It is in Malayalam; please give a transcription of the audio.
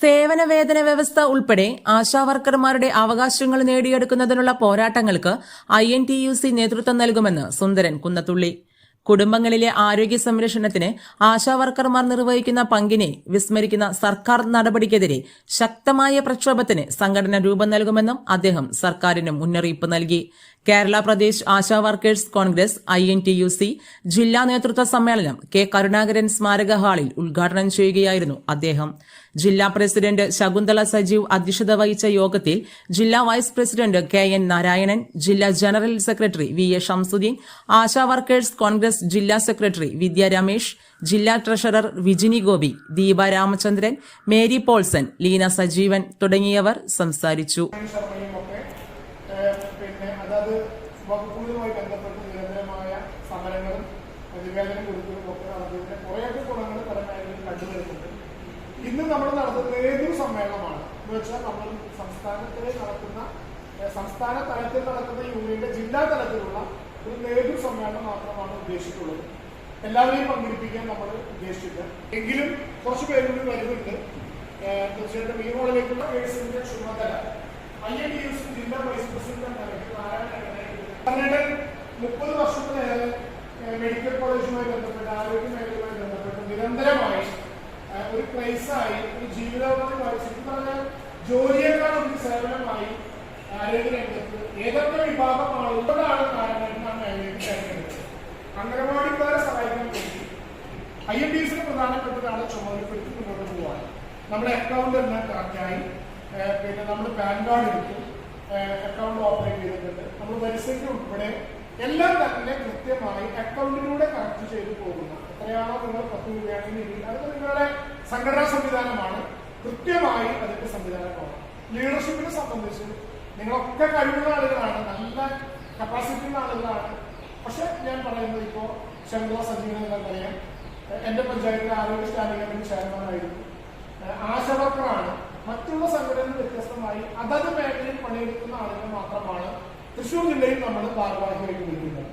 സേവന വേതന വ്യവസ്ഥ ഉൾപ്പെടെ ആശാവർക്കർമാരുടെ അവകാശങ്ങൾ നേടിയെടുക്കുന്നതിനുള്ള പോരാട്ടങ്ങൾക്ക് I N T U C നേതൃത്വം നൽകുമെന്ന് സുന്ദരൻ കുന്നത്തുള്ളി. കുടുംബങ്ങളിലെ ആരോഗ്യ സംരക്ഷണത്തിന് ആശാവർക്കർമാർ നിർവഹിക്കുന്ന പങ്കിനെ വിസ്മരിക്കുന്ന സർക്കാർ നടപടിക്കെതിരെ ശക്തമായ പ്രക്ഷോഭത്തിന് സംഘടന രൂപം നൽകുമെന്നും അദ്ദേഹം സർക്കാരിന് മുന്നറിയിപ്പ് നൽകി. Kerala Pradesh Asha workers Congress I N T U C ജില്ലാ നേതൃത്വ സമ്മേളനം കെ കരുണാകരൻ സ്മാരക ഹാളിൽ ഉദ്ഘാടനം ചെയ്യുകയായിരുന്നു അദ്ദേഹം. ജില്ലാ പ്രസിഡന്റ് ശകുന്തള സജീവ് അധ്യക്ഷത വഹിച്ച യോഗത്തിൽ ജില്ലാ vice president K N Narayanan ജില്ലാ general secretary V A Shamsuddin Asha workers Congress ജില്ലാ സെക്രട്ടറി വിദ്യ രമേശ് ജില്ലാ treasurer Vijini Gopi Deepa Ramachandran Mary Paulson Leena Sajeevan തുടങ്ങിയവർ സംസാരിച്ചു. പിന്നെ അതാത് വകുപ്പുകളുമായി ബന്ധപ്പെട്ട് നിരന്തരമായ സമരങ്ങളും പ്രതിവേദനം കൊടുക്കലും ഒക്കെ നടത്തുന്നതിന് കുറേയൊക്കെ ഗുണങ്ങൾ പല മേഖലയിൽ കണ്ടുവരുന്നുണ്ട്. ഇന്ന് നമ്മൾ നടത്തുന്ന ഏതൊരു സമ്മേളനമാണ്? എന്ന് വെച്ചാൽ നമ്മൾ സംസ്ഥാനത്തിൽ നടക്കുന്ന സംസ്ഥാന തലത്തിൽ നടക്കുന്ന യൂണിയന്റെ ജില്ലാ തലത്തിലുള്ള ഒരു നേതൃ സമ്മേളനം മാത്രമാണ് ഉദ്ദേശിച്ചിട്ടുള്ളത്. എല്ലാവരെയും പങ്കെടുപ്പിക്കാൻ നമ്മൾ ഉദ്ദേശിച്ചില്ല. എങ്കിലും കുറച്ച് പേരുകൂടി വരുന്നുണ്ട്. തീർച്ചയായിട്ടും ഈ മോളിലേക്കുള്ള കേസിന്റെ ചുമതല മുപ്പത് വർഷത്തിലേറെ മെഡിക്കൽ കോളേജുമായി ബന്ധപ്പെട്ട് ആരോഗ്യ മേഖലയുമായി ബന്ധപ്പെട്ട് നിരന്തരമായി ഒരു ക്രൈസായി ഒരു ജീവിതോപാധിമായി ശരിക്കും പറഞ്ഞാൽ ജോലിയേക്കാൾ ഒരു സേവനമായി ആരോഗ്യ രംഗത്ത് ഏതൊക്കെ വിഭാഗം ആളുകളാണ് നാരായണൻ ആ മേഖലയ്ക്ക് തിരഞ്ഞെടുത്തത്. അംഗനവാടിക്കാരെ സഹായിക്കാൻ വേണ്ടി ഐ എം ഡി എസിന് പ്രധാനപ്പെട്ടതാണ് ചുമതലപ്പെടുത്തി മുന്നോട്ട് പോകാൻ നമ്മുടെ അക്കൗണ്ട് എല്ലാം കറക്റ്റായി പിന്നെ നമ്മൾ പാൻ കാർഡ് എടുത്തു അക്കൗണ്ട് ഓപ്പറേറ്റ് ചെയ്തിട്ടുണ്ട്. നമ്മൾ പരിസരം ഉൾപ്പെടെ എല്ലാം തന്നെ കൃത്യമായി അക്കൗണ്ടിലൂടെ കറക്റ്റ് ചെയ്ത് പോകുന്നു. എത്രയാണോ നിങ്ങൾ പത്ത് രൂപയാണെങ്കിൽ അത് നിങ്ങളുടെ സംഘടനാ സംവിധാനമാണ്. കൃത്യമായി അതിന്റെ സംവിധാനം പോകണം. ലീഡർഷിപ്പിനെ സംബന്ധിച്ച് നിങ്ങളൊക്കെ കഴിവുള്ള ആളുകളാണ് നല്ല കപ്പാസിറ്റി ഉള്ള ആളുകളാണ്. പക്ഷെ ഞാൻ പറയുന്നത് ഇപ്പോ ശങ്കര സജീവൻ പറയാം. എന്റെ പഞ്ചായത്തിലെ ആരോഗ്യ സ്റ്റാൻഡിംഗ് ചെയർമാനായിരുന്നു വ്യത്യസ്തമായി അതത് മേഖലയിൽ പണിയെടുക്കുന്ന ആളുകൾ മാത്രമാണ്. തൃശ്ശൂർ ജില്ലയിൽ നമ്മൾ ഭാരവാഹിയായിട്ട് വിളിക്കുന്നത്